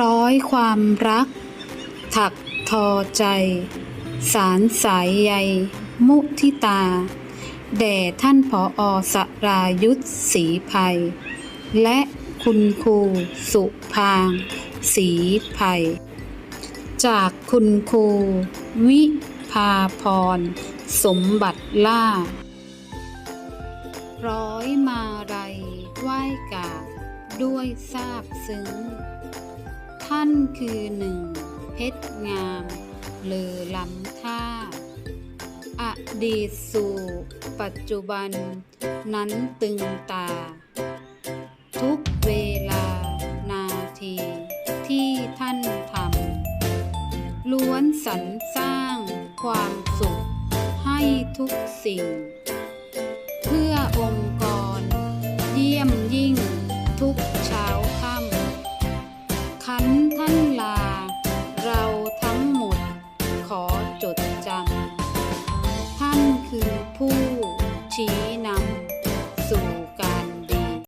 ร้อยความรัก ถักทอใจ สารสายใย มุทิตา แด่ท่านผออสรายุทธศรีภัย และคุณครูสุพางศรีภัย จากคุณครูวิภาพร สมบัติล่า ร้อยมาลัยไหว้กาบด้วยซาบซึ้ง ท่านคือหนึ่งเพชรงาม เลอล้ำท่า อดีตสู่ปัจจุบัน นั้นตึงตา ทุกเวลานาทีที่ท่านทำล้วนสรรสร้างความสุขให้ทุกสิ่ง เพื่อองค์กร เยี่ยมยิ่งทุกำขันท่านลา เราทั้งหมด ขอจดจำท่านคือผู้ชี้นำ